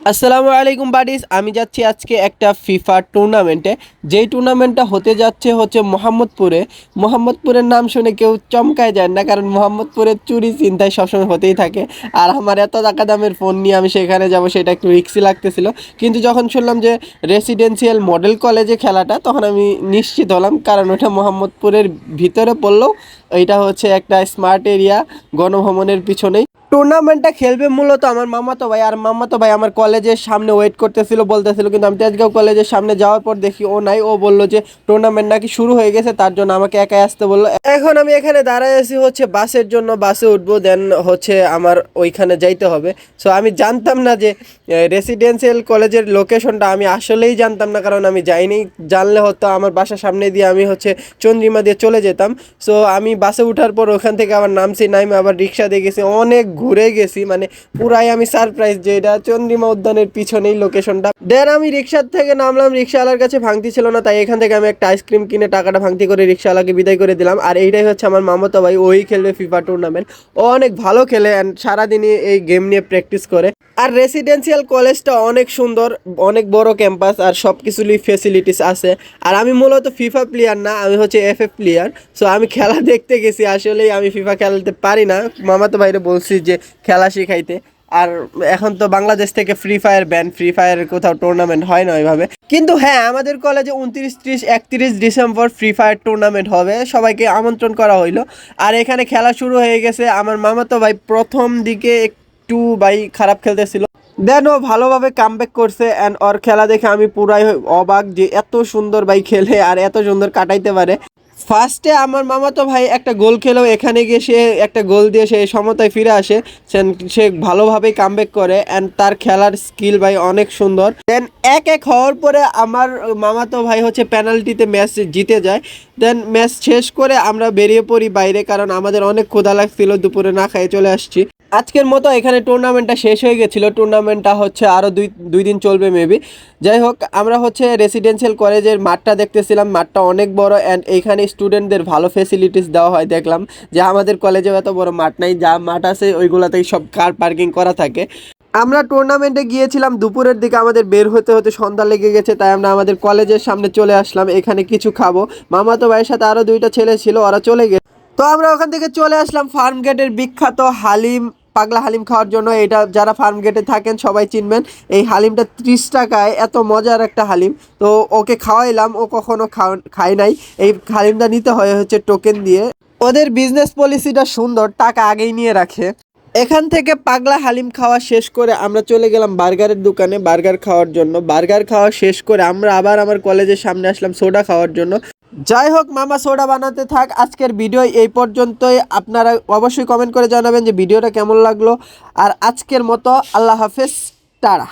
আসসালামু আলাইকুম বাডিস আমি যাচ্ছি আজকে একটা ফিফা টুর্নামেন্টে যেই টুর্নামেন্টটা হতে যাচ্ছে হচ্ছে মোহাম্মদপুরে। মোহাম্মদপুরের নাম শুনে কেউ চমকায় যায় না, কারণ মোহাম্মদপুরের চুরি চিন্তায় সবসময় হতেই থাকে। আর আমার এত টাকা দামের ফোন নিয়ে আমি সেখানে যাব, সেটা একটু রিক্সি লাগতেছিল। কিন্তু যখন শুনলাম যে রেসিডেন্সিয়াল মডেল কলেজে খেলাটা, তখন আমি নিশ্চিত হলাম, কারণ ওটা মোহাম্মদপুরের ভিতরে পড়লেও এটা হচ্ছে একটা স্মার্ট এরিয়া গণভবনের পিছনেই। টুর্নামেন্টটা খেলবে মূলত আমার মামাতো ভাই, আর মামাতো ভাই আমার কলেজের সামনে ওয়েট করতেছিল, বলতেছিল, কিন্তু আমি তেজগাঁও কলেজের সামনে যাওয়ার পর দেখি ও নাই, ও বলল যে টুর্নামেন্ট নাকি শুরু হয়ে গেছে, তার জন্য আমাকে একাই আসতে বলল। এখন আমি এখানে দাঁড়ায় আছি হচ্ছে বাসের জন্য, বাসে উঠবো দেন হচ্ছে আমার ওইখানে যাইতে হবে। সো আমি জানতাম না যে রেসিডেন্সিয়াল কলেজের লোকেশনটা আমি আসলেই জানতাম না, কারণ আমি যাইনি। জানলে হতো আমার বাসার সামনে দিয়ে আমি হচ্ছে চন্দ্রিমা দিয়ে চলে যেতাম। সো আমি বাসে উঠার পর ওখান থেকে আবার নামছি নাইমে আবার রিক্সা দিয়ে গেছি, অনেক ঘুরে গেছি মানে পুরাই আমি সারপ্রাইজ যে এটা চন্দ্রিমা উদ্যানের পিছনেই লোকেশনটা দেন আমি রিক্সার থেকে নামলাম রিক্সাওয়ালার কাছে ভাঙতি ছিল না, তাই এখান থেকে আমি একটা আইসক্রিম কিনে টাকাটা ভাঙতি করে রিক্সাওয়ালাকে বিদায় করে দিলাম। আর এইটাই হচ্ছে আমার মামাতো ভাই, ওই খেলবে ফিফা টুর্নামেন্ট ও অনেক ভালো খেলে অ্যান্ড সারাদিনই এই গেম নিয়ে প্র্যাকটিস করে। আর রেসিডেন্সিয়াল কলেজটা অনেক সুন্দর, অনেক বড় ক্যাম্পাস আর সব কিছুরই ফেসিলিটিস আছে। আর আমি মূলত ফিফা প্লেয়ার না, আমি হচ্ছে এফ এফ প্লেয়ার সো আমি খেলা দেখতে গেছি, আসলেই আমি ফিফা খেলতে পারি না। মামাতো ভাইরে বলছি যে খেলা শিখাইতে। আর এখন তো বাংলাদেশ থেকে ফ্রি ফায়ার ব্যান ফ্রি ফায়ারের কোথাও টুর্নামেন্ট হয় না ওইভাবে। কিন্তু হ্যাঁ আমাদের কলেজে উনত্রিশ, ত্রিশ, একত্রিশ ডিসেম্বর ফ্রি ফায়ার টুর্নামেন্ট হবে। সবাইকে আমন্ত্রণ করা হইল। আর এখানে খেলা শুরু হয়ে গেছে। আমার মামাতো ভাই প্রথম দিকে একটু ভাই খারাপ খেলতেছিল। দেন ও ভালোভাবে কামব্যাক করছে অ্যান্ড ওর খেলা দেখে আমি পুরাই অবাক যে এত সুন্দর ভাই খেলে আর এত সুন্দর কাটাইতে পারে। ফার্স্টে আমার মামাতো ভাই একটা গোল খেলেও এখানে গিয়ে সে একটা গোল দিয়ে সে সমতায় ফিরে আসে। সে- ভালোভাবেই কামব্যাক করে অ্যান্ড তার খেলার স্কিল ভাই অনেক সুন্দর। দেন এক এক হওয়ার পরে আমার মামাতো ভাই হচ্ছে পেনাল্টিতে ম্যাচ জিতে যায়। দেন ম্যাচ শেষ করে আমরা বেরিয়ে পড়ি বাইরে কারণ আমাদের অনেক ক্ষুধা লাগছিল, দুপুরে না খাইয়ে চলে আসছি। আজকের মতো এখানে টুর্নামেন্টটা শেষ হয়ে গেছিল। টুর্নামেন্টটা হচ্ছে আরও দুই দুই দিন চলবে মেবি যাই হোক, আমরা হচ্ছে রেসিডেন্সিয়াল কলেজের মাঠটা দেখতেছিলাম। মাঠটা অনেক বড় অ্যান্ড এইখানে স্টুডেন্টদের ভালো ফেসিলিটিস দেওয়া হয়, দেখলাম যে আমাদের কলেজেও এত বড় মাঠ নাই, যা মাঠ আছে ওইগুলোতেই সব কার পার্কিং করা থাকে। আমরা টুর্নামেন্টে গিয়েছিলাম, দুপুরের দিকে আমাদের বের হতে হতে সন্ধ্যা লেগে গেছে, তাই আমরা আমাদের কলেজের সামনে চলে আসলাম, এখানে কিছু খাব। মামাতো ভাইয়ের সাথে আরও দুইটা ছেলে ছিল, ওরা চলে গেছে। তো আমরা ওখান থেকে চলে আসলাম ফার্ম গেটের বিখ্যাত হালিম পাগলা হালিম খাওয়ার জন্য এটা যারা ফার্ম গেটে থাকেন সবাই চিনবেন, এই হালিমটা ত্রিশ টাকায় এত মজার একটা হালিম। তো ওকে খাওয়াইলাম, ও কখনো খায় নাই। এই হালিমটা নিতে হয় হচ্ছে টোকেন দিয়ে। ওদের বিজনেস পলিসিটা সুন্দর, টাকা আগেই নিয়ে রাখে। এখান থেকে পাগলা হালিম খাওয়া শেষ করে আমরা চলে গেলাম বার্গারের দোকানে বার্গার খাওয়ার জন্য। বার্গার খাওয়া শেষ করে আমরা আবার আমার কলেজের সামনে আসলাম সোডা খাওয়ার জন্য। যাই হোক মামা সোডা বানাতে থাক। আজকের ভিডিও এই পর্যন্তই। আপনারা অবশ্যই কমেন্ট করে জানাবেন যে ভিডিওটা কেমন লাগল। আর আজকের মতো আল্লাহ হাফেজ। টারা